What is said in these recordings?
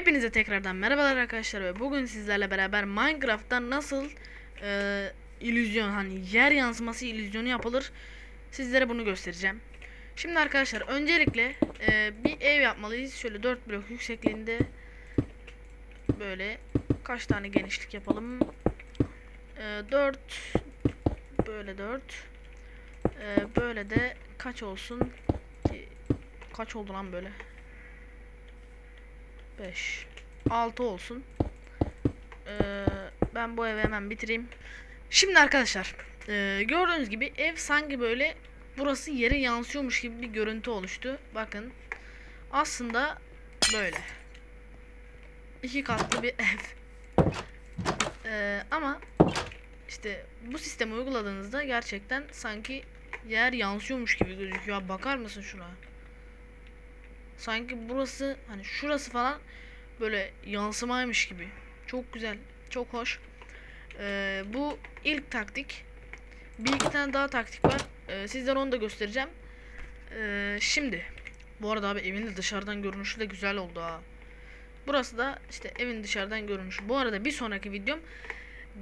Hepinize tekrardan merhabalar arkadaşlar ve bugün sizlerle beraber Minecraft'ta nasıl e, illüzyon hani yer yansıması illüzyonu yapılır sizlere bunu göstereceğim. Şimdi arkadaşlar öncelikle e, bir ev yapmalıyız. Şöyle 4 blok yüksekliğinde böyle kaç tane genişlik yapalım? E, 4 böyle 4 e, böyle de kaç olsun? Ki- Kaç oldu lan böyle? 5 6 olsun. Ee, ben bu evi hemen bitireyim. Şimdi arkadaşlar e, gördüğünüz gibi ev sanki böyle burası yere yansıyormuş gibi bir görüntü oluştu. Bakın aslında böyle. iki katlı bir ev. Ee, ama işte bu sistemi uyguladığınızda gerçekten sanki yer yansıyormuş gibi gözüküyor. Bakar mısın şuna? Sanki burası hani şurası falan böyle yansımaymış gibi. Çok güzel, çok hoş. Ee, bu ilk taktik. Bir iki tane daha taktik var. Ee, sizlere onu da göstereceğim. Ee, şimdi bu arada abi evin de dışarıdan görünüşü de güzel oldu ha. Burası da işte evin dışarıdan görünüşü. Bu arada bir sonraki videom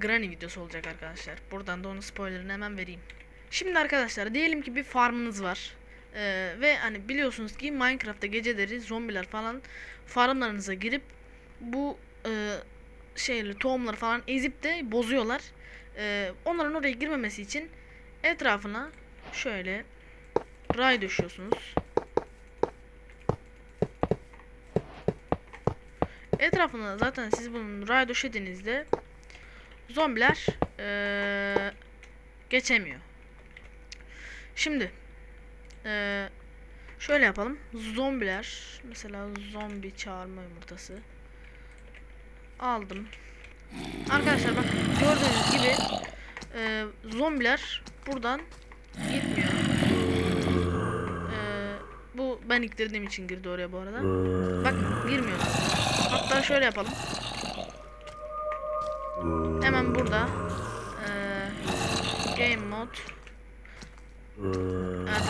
Granny videosu olacak arkadaşlar. Buradan da onun spoilerını hemen vereyim. Şimdi arkadaşlar diyelim ki bir farmınız var. Ee, ve hani biliyorsunuz ki Minecraft'ta geceleri zombiler falan farmlarınıza girip bu e, şeyleri tohumları falan ezip de bozuyorlar. Ee, onların oraya girmemesi için etrafına şöyle ray döşüyorsunuz. Etrafına zaten siz bunun ray döşediğinizde zombiler eee, geçemiyor. Şimdi eee, şöyle yapalım. Zombiler mesela zombi çağırma yumurtası aldım. Arkadaşlar bak gördüğünüz gibi eee, zombiler buradan gitmiyor. Eee, bu ben iktirdiğim için girdi oraya bu arada. Bak girmiyor. Hatta şöyle yapalım. Hemen burada eee, Game Mode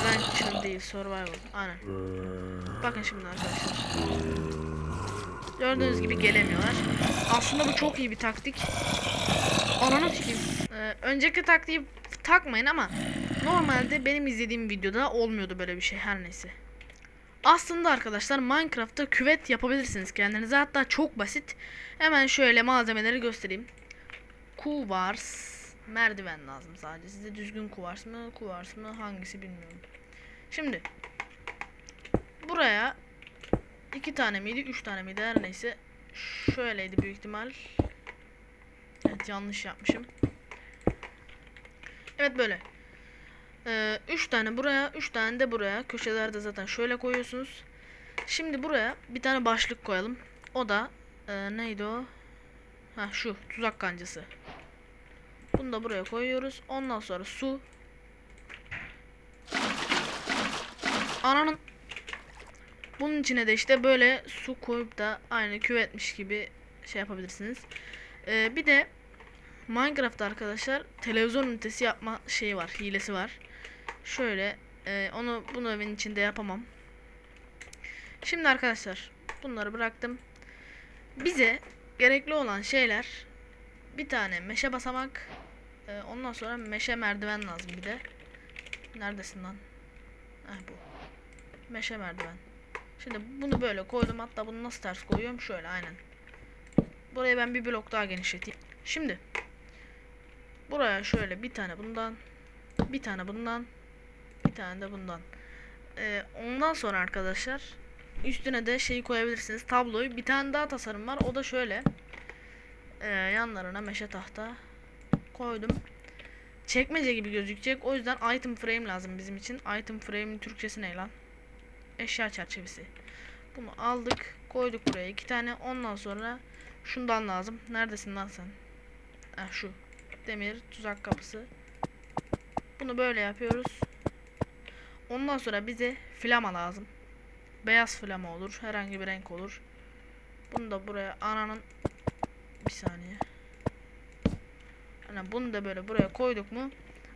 Adventure değil Survival. Aynen. Bakın şimdi arkadaşlar. Gördüğünüz gibi gelemiyorlar. Aslında bu çok iyi bir taktik. Ananı sikeyim. Eee, Önceki taktiği takmayın ama Normalde benim izlediğim videoda olmuyordu böyle bir şey her neyse. Aslında arkadaşlar Minecraft'ta küvet yapabilirsiniz kendinize. Hatta çok basit. Hemen şöyle malzemeleri göstereyim. Kuvars merdiven lazım sadece. Size düzgün kuvars mı, kuvars mı hangisi bilmiyorum. Şimdi buraya iki tane miydi, üç tane miydi her neyse. Şöyleydi büyük ihtimal. Evet yanlış yapmışım. Evet böyle. 3 tane buraya, 3 tane de buraya. Köşelerde zaten şöyle koyuyorsunuz. Şimdi buraya bir tane başlık koyalım. O da e, neydi o? Ha şu tuzak kancası. Bunu da buraya koyuyoruz. Ondan sonra su. Ananın bunun içine de işte böyle su koyup da aynı küvetmiş gibi şey yapabilirsiniz. E, bir de Minecraft arkadaşlar televizyon ünitesi yapma şeyi var, hilesi var. Şöyle e, onu bunu evin içinde yapamam. Şimdi arkadaşlar bunları bıraktım. Bize gerekli olan şeyler bir tane meşe basamak, e, ondan sonra meşe merdiven lazım bir de. Neredesin lan? Heh bu. Meşe merdiven. Şimdi bunu böyle koydum. Hatta bunu nasıl ters koyuyorum? Şöyle aynen. Burayı ben bir blok daha genişleteyim. Şimdi buraya şöyle bir tane bundan, bir tane bundan, bir tane de bundan. Ee, ondan sonra arkadaşlar üstüne de şeyi koyabilirsiniz. Tabloyu. Bir tane daha tasarım var. O da şöyle. Ee, yanlarına meşe tahta koydum. Çekmece gibi gözükecek. O yüzden item frame lazım bizim için. Item frame'in Türkçesi ne lan? Eşya çerçevesi. Bunu aldık. Koyduk buraya iki tane. Ondan sonra şundan lazım. Neredesin lan sen? Heh, şu. Demir tuzak kapısı. Bunu böyle yapıyoruz. Ondan sonra bize flama lazım. Beyaz flama olur. Herhangi bir renk olur. Bunu da buraya ananın bir saniye. Aynen bunu da böyle buraya koyduk mu?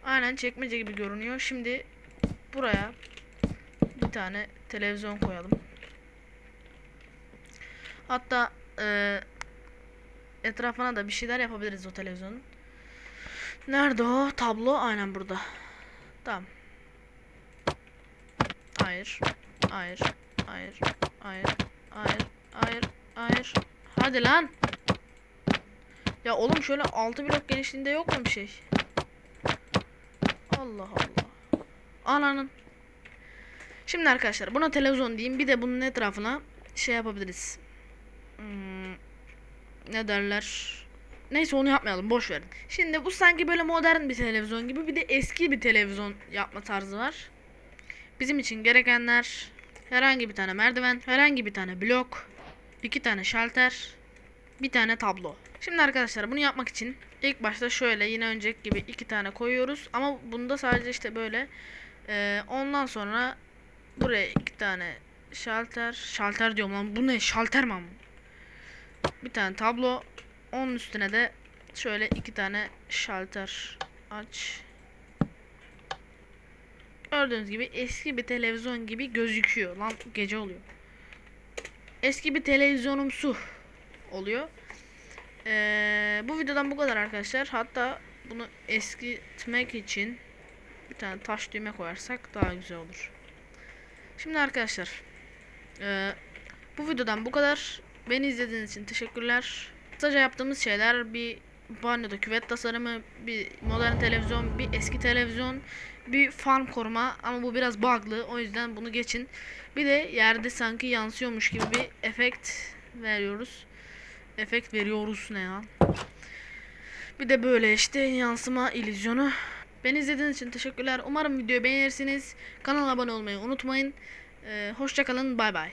Aynen çekmece gibi görünüyor. Şimdi buraya bir tane televizyon koyalım. Hatta e, etrafına da bir şeyler yapabiliriz o televizyonun. Nerede o? Tablo aynen burada. Tamam. Hayır. Hayır. Hayır. Hayır. Hayır. Hayır. Hayır. Hadi lan. Ya oğlum şöyle 6 blok genişliğinde yok mu bir şey? Allah Allah. Ananın. Şimdi arkadaşlar buna televizyon diyeyim. Bir de bunun etrafına şey yapabiliriz. Hmm, ne derler? Neyse onu yapmayalım. Boş verin. Şimdi bu sanki böyle modern bir televizyon gibi bir de eski bir televizyon yapma tarzı var. Bizim için gerekenler herhangi bir tane merdiven, herhangi bir tane blok, iki tane şalter, bir tane tablo. Şimdi arkadaşlar bunu yapmak için ilk başta şöyle yine önceki gibi iki tane koyuyoruz. Ama bunda sadece işte böyle. Ee, ondan sonra buraya iki tane şalter. Şalter diyorum lan. Bu ne? Şalter mi? Bir tane tablo. Onun üstüne de şöyle iki tane şalter aç. Gördüğünüz gibi eski bir televizyon gibi gözüküyor. Lan gece oluyor. Eski bir televizyonumsu oluyor. Ee, bu videodan bu kadar arkadaşlar. Hatta bunu eskitmek için bir tane taş düğme koyarsak daha güzel olur. Şimdi arkadaşlar ee, bu videodan bu kadar. Beni izlediğiniz için teşekkürler. Kısaca yaptığımız şeyler bir banyoda küvet tasarımı, bir modern televizyon, bir eski televizyon, bir farm koruma ama bu biraz bug'lı o yüzden bunu geçin. Bir de yerde sanki yansıyormuş gibi bir efekt veriyoruz. Efekt veriyoruz ne ya? Bir de böyle işte yansıma illüzyonu. Beni izlediğiniz için teşekkürler. Umarım videoyu beğenirsiniz. Kanala abone olmayı unutmayın. Ee, hoşçakalın. Bay bay.